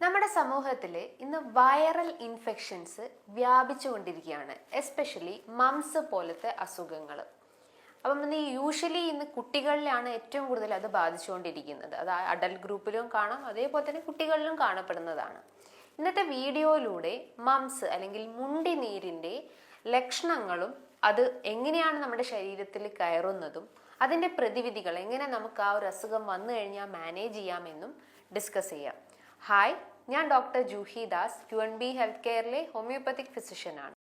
നമ്മുടെ സമൂഹത്തിൽ ഇന്ന് വൈറൽ ഇൻഫെക്ഷൻസ് വ്യാപിച്ചുകൊണ്ടിരിക്കുകയാണ്. എസ്പെഷ്യലി മംസ് പോലത്തെ അസുഖങ്ങൾ അപ്പം ഇന്ന് യൂഷ്വലി ഇന്ന് കുട്ടികളിലാണ് ഏറ്റവും കൂടുതൽ അത് ബാധിച്ചുകൊണ്ടിരിക്കുന്നത്. അത് അഡൽട്ട് ഗ്രൂപ്പിലും കാണാം അതേപോലെ തന്നെ കുട്ടികളിലും കാണപ്പെടുന്നതാണ്. ഇന്നത്തെ വീഡിയോയിലൂടെ മംസ് അല്ലെങ്കിൽ മുണ്ടി നീരിന്റെ ലക്ഷണങ്ങളും അത് എങ്ങനെയാണ് നമ്മുടെ ശരീരത്തിൽ കയറുന്നതും അതിന്റെ പ്രതിവിധികൾ എങ്ങനെ നമുക്ക് ആ ഒരു അസുഖം വന്നു കഴിഞ്ഞാൽ മാനേജ് ചെയ്യാമെന്നും ഡിസ്കസ് ചെയ്യാം. ഹായ് ഞാൻ doctor Juhi Das Q N B health കെയറിലെ homeopathic ഫിസിഷ്യനാണ്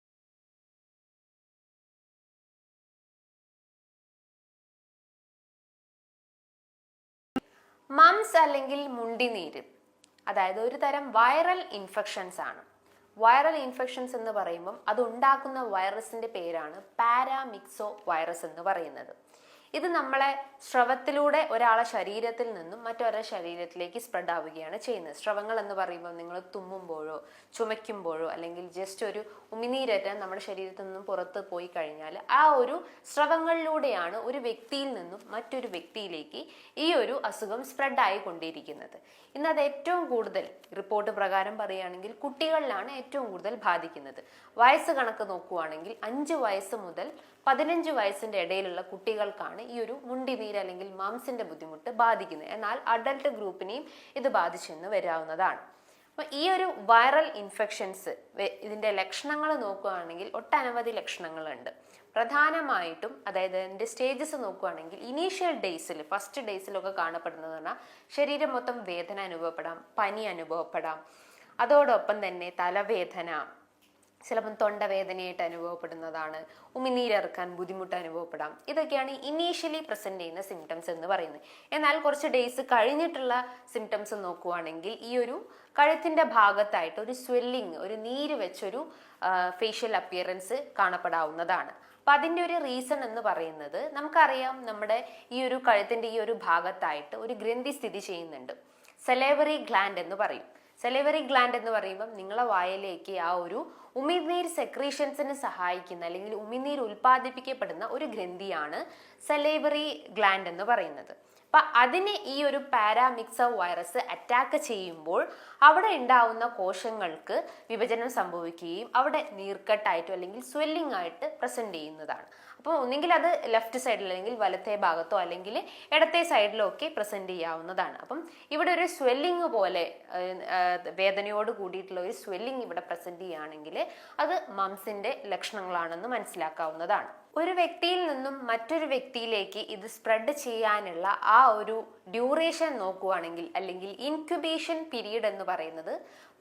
മംസ് അല്ലെങ്കിൽ മുണ്ടിനീര് അതായത് ഒരു തരം വൈറൽ ഇൻഫെക്ഷൻസ് ആണ്. വൈറൽ ഇൻഫെക്ഷൻസ് എന്ന് പറയുമ്പം അത് ഉണ്ടാക്കുന്ന വൈറസിന്റെ പേരാണ് പാരാമിക്സോ വൈറസ് എന്ന് പറയുന്നത്. ഇത് നമ്മളെ സ്രവത്തിലൂടെ ഒരാളെ ശരീരത്തിൽ നിന്നും മറ്റൊരാളുടെ ശരീരത്തിലേക്ക് സ്പ്രെഡ് ആവുകയാണ് ചെയ്യുന്നത്. സ്രവങ്ങൾ എന്ന് പറയുമ്പോൾ നിങ്ങൾ തുമ്മുമ്പോഴോ ചുമയ്ക്കുമ്പോഴോ അല്ലെങ്കിൽ ജസ്റ്റ് ഒരു ഉമിനീരറ്റ നമ്മുടെ ശരീരത്തിൽ നിന്നും പുറത്ത് പോയി കഴിഞ്ഞാൽ ആ ഒരു സ്രവങ്ങളിലൂടെയാണ് ഒരു വ്യക്തിയിൽ നിന്നും മറ്റൊരു വ്യക്തിയിലേക്ക് ഈ ഒരു അസുഖം സ്പ്രെഡ് ആയിക്കൊണ്ടിരിക്കുന്നത്. ഇന്ന് അത് ഏറ്റവും കൂടുതൽ റിപ്പോർട്ട് പ്രകാരം പറയുകയാണെങ്കിൽ കുട്ടികളിലാണ് ഏറ്റവും കൂടുതൽ ബാധിക്കുന്നത്. വയസ്സ് കണക്ക് നോക്കുകയാണെങ്കിൽ അഞ്ച് വയസ്സ് മുതൽ പതിനഞ്ച് വയസ്സിന്റെ ഇടയിലുള്ള കുട്ടികൾക്കാണ് ഈ ഒരു മുണ്ടിനീര് അല്ലെങ്കിൽ മംസിന്റെ ബുദ്ധിമുട്ട് ബാധിക്കുന്നത് എന്നാൽ അഡൽട്ട് ഗ്രൂപ്പിനെയും ഇത് ബാധിച്ചെന്ന് വരാവുന്നതാണ്. അപ്പോൾ ഈ ഒരു വൈറൽ ഇൻഫെക്ഷൻസ് ഇതിന്റെ ലക്ഷണങ്ങൾ നോക്കുകയാണെങ്കിൽ ഒട്ടനവധി ലക്ഷണങ്ങളുണ്ട്. പ്രധാനമായിട്ടും അതായത് അതിന്റെ സ്റ്റേജസ് നോക്കുകയാണെങ്കിൽ ഇനീഷ്യൽ ഡേയ്സിൽ ഫസ്റ്റ് ഡേയ്സിലൊക്കെ കാണപ്പെടുന്നത് പറഞ്ഞാൽ ശരീരം മൊത്തം വേദന അനുഭവപ്പെടാം പനി അനുഭവപ്പെടാം. അതോടൊപ്പം തന്നെ തലവേദന ചിലപ്പം തൊണ്ടവേദനയായിട്ട് അനുഭവപ്പെടുന്നതാണ് ഉമിനീരിറക്കാൻ ബുദ്ധിമുട്ട് അനുഭവപ്പെടാം. ഇതൊക്കെയാണ് ഇനീഷ്യലി പ്രസന്റ് ചെയ്യുന്ന സിംറ്റംസ് എന്ന് പറയുന്നത്. എന്നാൽ കുറച്ച് ഡേയ്സ് കഴിഞ്ഞിട്ടുള്ള സിംറ്റംസ് നോക്കുവാണെങ്കിൽ ഈ ഒരു കഴുത്തിന്റെ ഭാഗത്തായിട്ട് ഒരു സ്വെല്ലിങ് ഒരു നീര് വെച്ചൊരു ഫേഷ്യൽ അപ്പിയറൻസ് കാണപ്പെടാവുന്നതാണ്. അപ്പൊ അതിന്റെ ഒരു റീസൺ എന്ന് പറയുന്നത് നമുക്കറിയാം നമ്മുടെ ഈ ഒരു കഴുത്തിന്റെ ഈ ഒരു ഭാഗത്തായിട്ട് ഒരു ഗ്രന്ഥി സ്ഥിതി ചെയ്യുന്നുണ്ട്. സെലേവറി ഗ്ലാൻഡ് എന്ന് പറയും. സെലേവറി ഗ്ലാൻഡ് എന്ന് പറയുമ്പം നിങ്ങളെ വായയിലേക്ക് ആ ഒരു ഉമിനീർ സെക്രീഷൻസിന് സഹായിക്കുന്ന അല്ലെങ്കിൽ ഉമിനീർ ഉൽപ്പാദിപ്പിക്കപ്പെടുന്ന ഒരു ഗ്രന്ഥിയാണ് സെലേവറി ഗ്ലാൻഡ് എന്ന് പറയുന്നത്. അപ്പൊ അതിനെ ഈ ഒരു പാരാമിക്സ വൈറസ് അറ്റാക്ക് ചെയ്യുമ്പോൾ അവിടെ ഉണ്ടാവുന്ന കോശങ്ങൾക്ക് വിഭജനം സംഭവിക്കുകയും അവിടെ നീർക്കട്ടായിട്ടോ അല്ലെങ്കിൽ സ്വെല്ലിംഗ് ആയിട്ട് പ്രസന്റ് ചെയ്യുന്നതാണ്. അപ്പോൾ ഒന്നെങ്കിൽ അത് ലെഫ്റ്റ് സൈഡിൽ അല്ലെങ്കിൽ വലത്തെ ഭാഗത്തോ അല്ലെങ്കിൽ ഇടത്തെ സൈഡിലോ ഒക്കെ പ്രസന്റ് ചെയ്യാവുന്നതാണ്. അപ്പം ഇവിടെ ഒരു സ്വെല്ലിങ് പോലെ വേദനയോട് കൂടിയിട്ടുള്ള ഒരു സ്വെല്ലിങ് ഇവിടെ പ്രസന്റ് ചെയ്യുകയാണെങ്കിൽ അത് മംസിന്റെ ലക്ഷണങ്ങളാണെന്ന് മനസ്സിലാക്കാവുന്നതാണ്. ഒരു വ്യക്തിയിൽ നിന്നും മറ്റൊരു വ്യക്തിയിലേക്ക് ഇത് സ്പ്രെഡ് ചെയ്യാനുള്ള ആ ഒരു ഡ്യൂറേഷൻ നോക്കുകയാണെങ്കിൽ അല്ലെങ്കിൽ ഇൻക്യുബേഷൻ പീരീഡ് എന്ന് പറയുന്നത്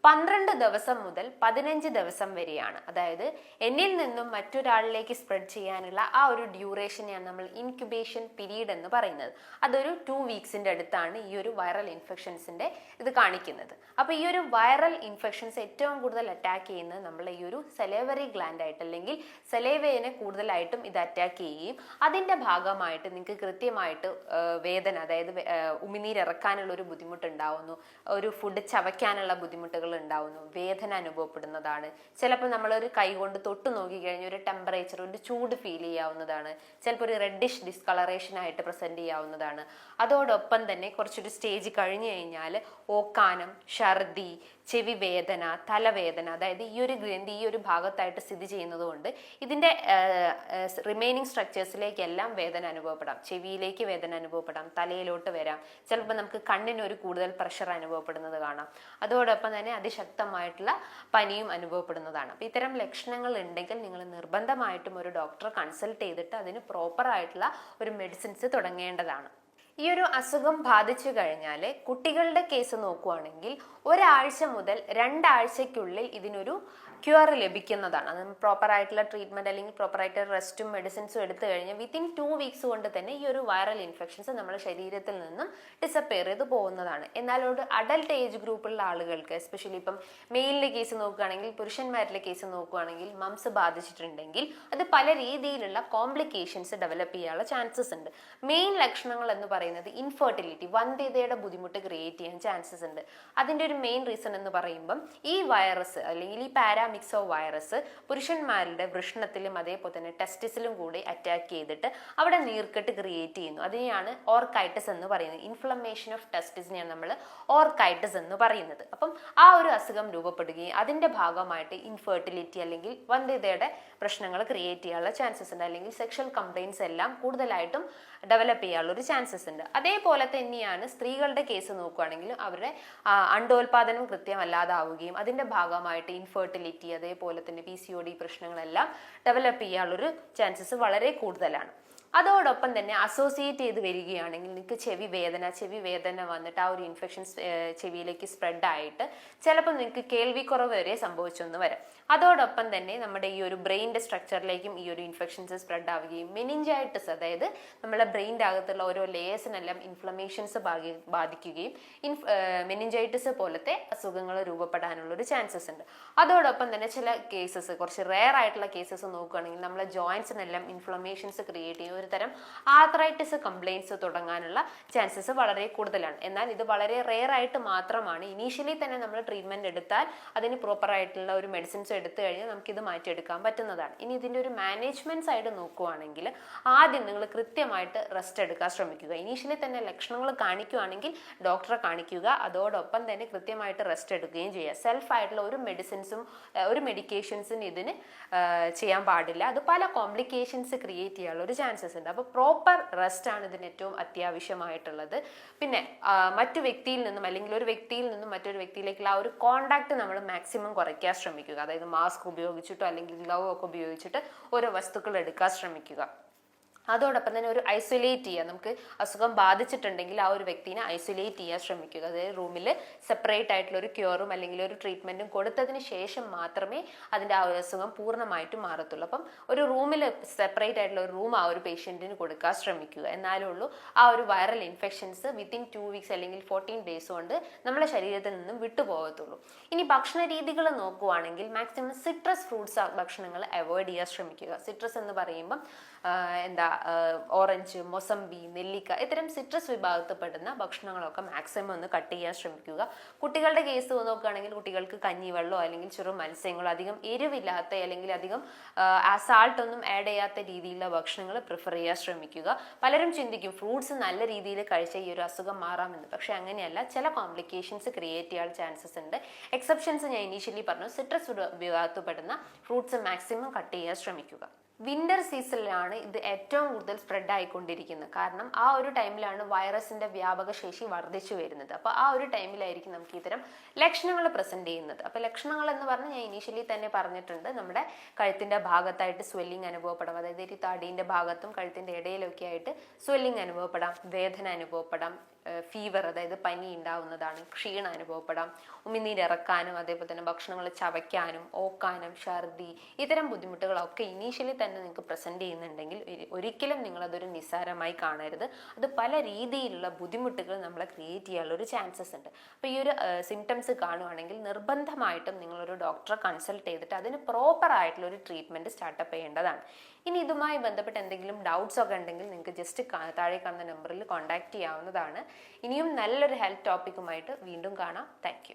പന്ത്രണ്ട് ദിവസം മുതൽ പതിനഞ്ച് ദിവസം വരെയാണ്. അതായത് എന്നിൽ നിന്നും മറ്റൊരാളിലേക്ക് സ്പ്രെഡ് ചെയ്യാനുള്ള ആ ഒരു ഡ്യൂറേഷനെയാണ് നമ്മൾ ഇൻക്യുബേഷൻ പീരീഡ് എന്ന് പറയുന്നത്. അതൊരു ടു വീക്സിന്റെ അടുത്താണ് ഈ ഒരു വൈറൽ ഇൻഫെക്ഷൻസിന്റെ ഇത് കാണിക്കുന്നത്. അപ്പോൾ ഈ ഒരു വൈറൽ ഇൻഫെക്ഷൻസ് ഏറ്റവും കൂടുതൽ അറ്റാക്ക് ചെയ്യുന്നത് നമ്മൾ ഈ ഒരു സെലേവറി ഗ്ലാൻഡ് ആയിട്ട് അല്ലെങ്കിൽ സെലേവയെ കൂടുതലായിട്ടും ഇത് അറ്റാക്ക് ചെയ്യുകയും അതിന്റെ ഭാഗമായിട്ട് നിങ്ങൾക്ക് കൃത്യമായിട്ട് വേദന അതായത് ഉമിനീരിറക്കാനുള്ള ഒരു ബുദ്ധിമുട്ടുണ്ടാവുന്നു. ഒരു ഫുഡ് ചവയ്ക്കാനുള്ള ബുദ്ധിമുട്ടുകൾ ഉണ്ടാവുന്നു. വേദന അനുഭവപ്പെടുന്നതാണ്. ചിലപ്പോൾ നമ്മളൊരു കൈ കൊണ്ട് തൊട്ട് നോക്കി കഴിഞ്ഞാൽ ഒരു ടെമ്പറേച്ചർ ഒരു ചൂട് ഫീൽ ചെയ്യാവുന്നതാണ്. ചിലപ്പോൾ ഒരു റെഡിഷ് ഡിസ്കളറേഷൻ ആയിട്ട് പ്രസന്റ് ചെയ്യാവുന്നതാണ്. അതോടൊപ്പം തന്നെ കുറച്ചൊരു സ്റ്റേജ് കഴിഞ്ഞു കഴിഞ്ഞാൽ ഓക്കാനം ഛർദി ചെവി വേദന തലവേദന അതായത് ഈ ഒരു ഗ്രന്ഥി ഈ ഒരു ഭാഗത്തായിട്ട് സ്ഥിതി ചെയ്യുന്നതുകൊണ്ട് ഇതിന്റെ റിമൈനിങ് സ്ട്രക്ചേഴ്സിലേക്കെല്ലാം വേദന അനുഭവപ്പെടാം. ചെവിയിലേക്ക് വേദന അനുഭവപ്പെടാം. തലയിലോട്ട് വരാം. ചിലപ്പോൾ നമുക്ക് കണ്ണിന് ഒരു കൂടുതൽ പ്രഷർ അനുഭവപ്പെടുന്നത് കാണാം. അതോടൊപ്പം തന്നെ അതിശക്തമായിട്ടുള്ള പനിയും അനുഭവപ്പെടുന്നതാണ്. അപ്പോൾ ഇത്തരം ലക്ഷണങ്ങൾ ഉണ്ടെങ്കിൽ നിങ്ങൾ നിർബന്ധമായിട്ടും ഒരു ഡോക്ടറെ കൺസൾട്ട് ചെയ്തിട്ട് അതിന് പ്രോപ്പറായിട്ടുള്ള ഒരു മെഡിസിൻസ് തുടങ്ങേണ്ടതാണ്. ഈ ഒരു അസുഖം ബാധിച്ചു കഴിഞ്ഞാൽ കുട്ടികളുടെ കേസ് നോക്കുവാണെങ്കിൽ ഒരാഴ്ച മുതൽ രണ്ടാഴ്ചയ്ക്കുള്ളിൽ ഇതിനൊരു ക്യൂർ ലഭിക്കുന്നതാണ്. അത് പ്രോപ്പർ ആയിട്ടുള്ള ട്രീറ്റ്മെന്റ് അല്ലെങ്കിൽ പ്രോപ്പർ ആയിട്ട് റെസ്റ്റും മെഡിസിൻസും എടുത്തു കഴിഞ്ഞാൽ വിത്തിൻ ടു വീക്സ് കൊണ്ട് തന്നെ ഈ ഒരു വൈറൽ ഇൻഫെക്ഷൻസ് നമ്മുടെ ശരീരത്തിൽ നിന്നും ഡിസപ്പയർ ചെയ്ത് പോകുന്നതാണ്. എന്നാൽ അഡൽട്ട് ഏജ് ഗ്രൂപ്പുള്ള ആളുകൾക്ക് എസ്പെഷ്യലി ഇപ്പം മെയിലിലെ കേസ് നോക്കുകയാണെങ്കിൽ പുരുഷന്മാരിലെ കേസ് നോക്കുകയാണെങ്കിൽ മംസ് ബാധിച്ചിട്ടുണ്ടെങ്കിൽ അത് പല രീതിയിലുള്ള കോംപ്ലിക്കേഷൻസ് ഡെവലപ്പ് ചെയ്യാനുള്ള ചാൻസസ് ഉണ്ട്. മെയിൻ ലക്ഷണങ്ങൾ എന്ന് പറയുന്നത് ഇൻഫെർട്ടിലിറ്റി വന്ധ്യതയുടെ ബുദ്ധിമുട്ട് ക്രിയേറ്റ് ചെയ്യാൻ ചാൻസസ് ഉണ്ട്. അതിന്റെ ഒരു മെയിൻ റീസൺ എന്ന് പറയുമ്പം ഈ വൈറസ് അല്ലെങ്കിൽ ഈ പാരാമിക്സോ വൈറസ് പുരുഷന്മാരുടെ വൃഷ്ണത്തിലും അതേപോലെ തന്നെ ടെസ്റ്റിസിലും കൂടി അറ്റാക്ക് ചെയ്തിട്ട് അവിടെ നീർക്കെട്ട് ക്രിയേറ്റ് ചെയ്യുന്നു. അതിനെയാണ് ഓർക്കൈറ്റിസ് എന്ന് പറയുന്നത്. ഇൻഫ്ലമേഷൻ ഓഫ് ടെസ്റ്റിസിനെയാണ് നമ്മൾ ഓർക്കൈറ്റിസ് എന്ന് പറയുന്നത്. അപ്പം ആ ഒരു അസുഖം രൂപപ്പെടുകയും അതിന്റെ ഭാഗമായിട്ട് ഇൻഫെർട്ടിലിറ്റി അല്ലെങ്കിൽ വന്ധ്യതയുടെ പ്രശ്നങ്ങൾ ക്രിയേറ്റ് ചെയ്യാനുള്ള ചാൻസസ് ഉണ്ട്. അല്ലെങ്കിൽ സെക്ഷൽ കംപ്ലയിൻസ് എല്ലാം കൂടുതലായിട്ടും ഡെവലപ്പ് ചെയ്യാനുള്ള ഒരു ചാൻസസ് ഉണ്ട്. അതേപോലെ തന്നെയാണ് സ്ത്രീകളുടെ കേസ് നോക്കുകയാണെങ്കിൽ അവരുടെ അണ്ടോൽപാദനം കൃത്യമല്ലാതാവുകയും അതിന്റെ ഭാഗമായിട്ട് ഇൻഫെർട്ടിലിറ്റി അതേപോലെ തന്നെ പി സി ഒ ഡി പ്രശ്നങ്ങളെല്ലാം ഡെവലപ്പ് ചെയ്യാനുള്ളൊരു ചാൻസസ് വളരെ കൂടുതലാണ്. അതോടൊപ്പം തന്നെ അസോസിയേറ്റ് ചെയ്ത് വരികയാണെങ്കിൽ നിങ്ങൾക്ക് ചെവി വേദന ചെവി വേദന വന്നിട്ട് ആ ഒരു ഇൻഫെക്ഷൻ ചെവിയിലേക്ക് സ്പ്രെഡ് ആയിട്ട് ചിലപ്പോൾ നിങ്ങൾക്ക് കേൾവിക്കുറവ് വരെ സംഭവിച്ചൊന്ന് വരാം. അതോടൊപ്പം തന്നെ നമ്മുടെ ഈ ഒരു ബ്രെയിന്റെ സ്ട്രക്ചറിലേക്കും ഈ ഒരു ഇൻഫെക്ഷൻസ് സ്പ്രെഡ് ആവുകയും മെനിഞ്ചൈറ്റിസ് അതായത് നമ്മുടെ ബ്രെയിന്റെ അകത്തുള്ള ഓരോ ലേയേഴ്സിനെല്ലാം ഇൻഫ്ലമേഷൻസ് ബാധിക്കുകയും ഇൻഫ് മെനിഞ്ചൈറ്റിസ് പോലത്തെ അസുഖങ്ങൾ രൂപപ്പെടാനുള്ള ഒരു ചാൻസസ് ഉണ്ട്. അതോടൊപ്പം തന്നെ ചില കേസസ് കുറച്ച് റെയർ ആയിട്ടുള്ള കേസസ് നോക്കുകയാണെങ്കിൽ നമ്മളെ ജോയിൻസിനെല്ലാം ഇൻഫ്ലമേഷൻസ് ക്രിയേറ്റ് ചെയ്യും. ഒരു തരം ആർത്രൈറ്റിസ് കംപ്ലയിൻസ് തുടങ്ങാനുള്ള ചാൻസസ് വളരെ കൂടുതലാണ്. എന്നാൽ ഇത് വളരെ റെയർ ആയിട്ട് മാത്രമാണ്. ഇനീഷ്യലി തന്നെ നമ്മൾ ട്രീറ്റ്മെന്റ് എടുത്താൽ അതിന് പ്രോപ്പർ ആയിട്ടുള്ള ഒരു മെഡിസിൻസ് എടുത്തു കഴിഞ്ഞാൽ നമുക്കിത് മാറ്റിയെടുക്കാൻ പറ്റുന്നതാണ്. ഇനി ഇതിന്റെ ഒരു മാനേജ്മെന്റ് സൈഡ് നോക്കുവാണെങ്കിൽ ആദ്യം നിങ്ങൾ കൃത്യമായിട്ട് റെസ്റ്റ് എടുക്കാൻ ശ്രമിക്കുക. ഇനീഷ്യലി തന്നെ ലക്ഷണങ്ങൾ കാണിക്കുകയാണെങ്കിൽ ഡോക്ടറെ കാണിക്കുക. അതോടൊപ്പം തന്നെ കൃത്യമായിട്ട് റെസ്റ്റ് എടുക്കുകയും ചെയ്യുക. സെൽഫ് ആയിട്ടുള്ള ഒരു മെഡിസിൻസും ഒരു മെഡിക്കേഷൻസും ഇതിന് ചെയ്യാൻ പാടില്ല. അത് പല കോംപ്ലിക്കേഷൻസ് ക്രിയേറ്റ് ചെയ്യാനുള്ള ഒരു ചാൻസസ് ഉണ്ട്. അപ്പോൾ പ്രോപ്പർ റെസ്റ്റ് ആണ് ഇതിന് ഏറ്റവും അത്യാവശ്യമായിട്ടുള്ളത്. പിന്നെ മറ്റു വ്യക്തിയിൽ നിന്നും അല്ലെങ്കിൽ ഒരു വ്യക്തിയിൽ നിന്നും മറ്റൊരു വ്യക്തിയിലേക്കുള്ള ആ ഒരു കോണ്ടാക്ട് നമ്മൾ മാക്സിമം കുറയ്ക്കാൻ ശ്രമിക്കുക. അതായത് മാസ്ക് ഉപയോഗിച്ചിട്ടോ അല്ലെങ്കിൽ ഗ്ലൗ ഒക്കെ ഉപയോഗിച്ചിട്ട് ഓരോ വസ്തുക്കൾ എടുക്കാൻ ശ്രമിക്കുക. അതോടൊപ്പം തന്നെ ഒരു ഐസൊലേറ്റ് ചെയ്യുക നമുക്ക് അസുഖം ബാധിച്ചിട്ടുണ്ടെങ്കിൽ ആ ഒരു വ്യക്തിനെ ഐസൊലേറ്റ് ചെയ്യാൻ ശ്രമിക്കുക. അതായത് റൂമിൽ സെപ്പറേറ്റ് ആയിട്ടുള്ള ഒരു ക്യൂറും അല്ലെങ്കിൽ ഒരു ട്രീറ്റ്മെന്റും കൊടുത്തതിന് ശേഷം മാത്രമേ അതിന്റെ ആ അസുഖം പൂർണമായിട്ടും മാറത്തുള്ളൂ. അപ്പം ഒരു റൂമിൽ സെപ്പറേറ്റ് ആയിട്ടുള്ള ഒരു റൂം ആ ഒരു പേഷ്യന്റിന് കൊടുക്കാൻ ശ്രമിക്കുക. എന്നാലേ ഉള്ളൂ. ആ ഒരു viral infections within two weeks അല്ലെങ്കിൽ ഫോർട്ടീൻ ഡേയ്സ് കൊണ്ട് നമ്മുടെ ശരീരത്തിൽ നിന്നും വിട്ടുപോകത്തുള്ളൂ. ഇനി ഭക്ഷണ രീതികൾ നോക്കുവാണെങ്കിൽ മാക്സിമം സിട്രസ് ഫ്രൂട്ട്സ് ഭക്ഷണങ്ങൾ അവോയ്ഡ് ചെയ്യാൻ ശ്രമിക്കുക. സിട്രസ് എന്ന് പറയുമ്പം എന്താ ഓറഞ്ച് മൊസംബി നെല്ലിക്ക ഇത്തരം സിട്രസ് വിഭാഗത്തിൽപ്പെടുന്ന ഭക്ഷണങ്ങളൊക്കെ മാക്സിമം ഒന്ന് കട്ട് ചെയ്യാൻ ശ്രമിക്കുക. കുട്ടികളുടെ കേസ് നോക്കുകയാണെങ്കിൽ കുട്ടികൾക്ക് കഞ്ഞിവെള്ളമോ അല്ലെങ്കിൽ ചെറു മത്സ്യങ്ങളോ അധികം എരിവില്ലാത്ത അല്ലെങ്കിൽ അധികം സാൾട്ട് ഒന്നും ആഡ് ചെയ്യാത്ത രീതിയിലുള്ള ഭക്ഷണങ്ങൾ പ്രിഫർ ചെയ്യാൻ ശ്രമിക്കുക. പലരും ചിന്തിക്കും ഫ്രൂട്ട്സ് നല്ല രീതിയിൽ കഴിച്ച ഈ ഒരു അസുഖം മാറാമെന്ന്. പക്ഷെ അങ്ങനെയല്ല. ചില കോംപ്ലിക്കേഷൻസ് ക്രിയേറ്റ് ചെയ്യാൻ ചാൻസസ് ഉണ്ട്. എക്സെപ്ഷൻസ് ഞാൻ ഇനീഷ്യലി പറഞ്ഞു. സിട്രസ് വിഭാഗത്തിൽപ്പെടുന്ന ഫ്രൂട്ട്സ് മാക്സിമം കട്ട് ചെയ്യാൻ ശ്രമിക്കുക. വിന്റർ സീസണിലാണ് ഇത് ഏറ്റവും കൂടുതൽ സ്പ്രെഡ് ആയിക്കൊണ്ടിരിക്കുന്നത്. കാരണം ആ ഒരു ടൈമിലാണ് വൈറസിന്റെ വ്യാപക ശേഷി വർദ്ധിച്ചു വരുന്നത്. അപ്പോൾ ആ ഒരു ടൈമിലായിരിക്കും നമുക്ക് ഇത്തരം ലക്ഷണങ്ങൾ പ്രസന്റ് ചെയ്യുന്നത്. അപ്പോൾ ലക്ഷണങ്ങൾ എന്ന് പറഞ്ഞാൽ ഞാൻ ഇനീഷ്യലി തന്നെ പറഞ്ഞിട്ടുണ്ട്. നമ്മുടെ കഴുത്തിന്റെ ഭാഗത്തായിട്ട് സ്വെല്ലിംഗ് അനുഭവപ്പെടാം. അതായത് ഈ താടീന്റെ ഭാഗത്തും കഴുത്തിന്റെ ഇടയിലൊക്കെ ആയിട്ട് സ്വെല്ലിംഗ് അനുഭവപ്പെടാം. വേദന അനുഭവപ്പെടാം. ഫീവർ അതായത് പനി ഉണ്ടാവുന്നതാണ് ക്ഷീണം അനുഭവപ്പെടാം ഉമിനീരിറക്കാനും അതേപോലെ തന്നെ ഭക്ഷണങ്ങൾ ചവയ്ക്കാനും ഓക്കാനും ഛർദി ഇത്തരം ബുദ്ധിമുട്ടുകളൊക്കെ ഇനീഷ്യലി തന്നെ നിങ്ങൾക്ക് പ്രസന്റ് ചെയ്യുന്നുണ്ടെങ്കിൽ ഒരി- ഒരിക്കലും നിങ്ങളതൊരു നിസ്സാരമായി കാണരുത്. അത് പല രീതിയിലുള്ള ബുദ്ധിമുട്ടുകൾ നമ്മളെ ക്രിയേറ്റ് ചെയ്യാനുള്ള ഒരു ചാൻസസ് ഉണ്ട്. അപ്പോൾ ഈ ഒരു സിംറ്റംസ് കാണുവാണെങ്കിൽ നിർബന്ധമായിട്ടും നിങ്ങളൊരു ഡോക്ടറെ കൺസൾട്ട് ചെയ്തിട്ട് അതിന് പ്രോപ്പർ ആയിട്ടുള്ള ഒരു ട്രീറ്റ്മെന്റ് സ്റ്റാർട്ടപ്പ് ചെയ്യേണ്ടതാണ്. ഇനി ഇതുമായി ബന്ധപ്പെട്ട് എന്തെങ്കിലും ഡൗട്ട്സ് ഒക്കെ ഉണ്ടെങ്കിൽ നിങ്ങൾക്ക് ജസ്റ്റ് താഴെ കാണുന്ന നമ്പറിൽ കോൺടാക്ട് ചെയ്യാവുന്നതാണ്. ഇനിയും നല്ലൊരു ഹെൽത്ത് ടോപ്പിക്കുമായിട്ട് വീണ്ടും കാണാം. താങ്ക്